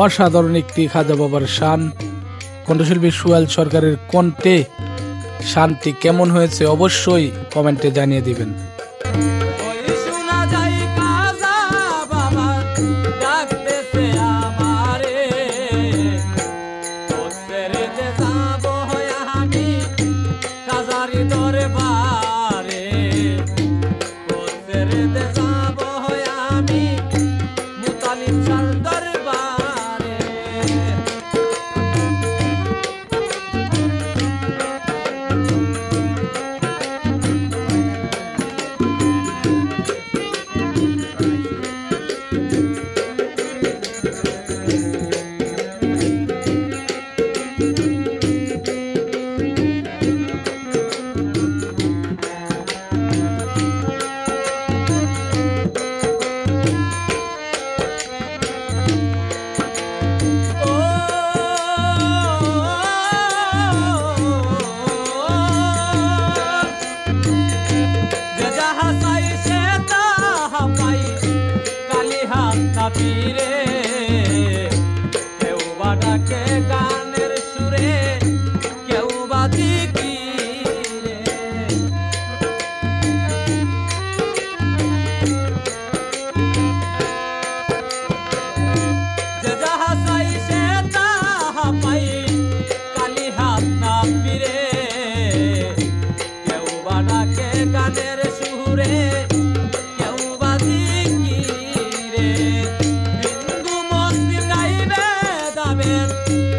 অসাধারণ একটি খাজা বাবার শান। কণ্ঠশিল্পী সুয়াল সরকারের কণ্ঠে শানটি কেমন হয়েছে অবশ্যই কমেন্টে জানিয়ে দিবেন। Thank you.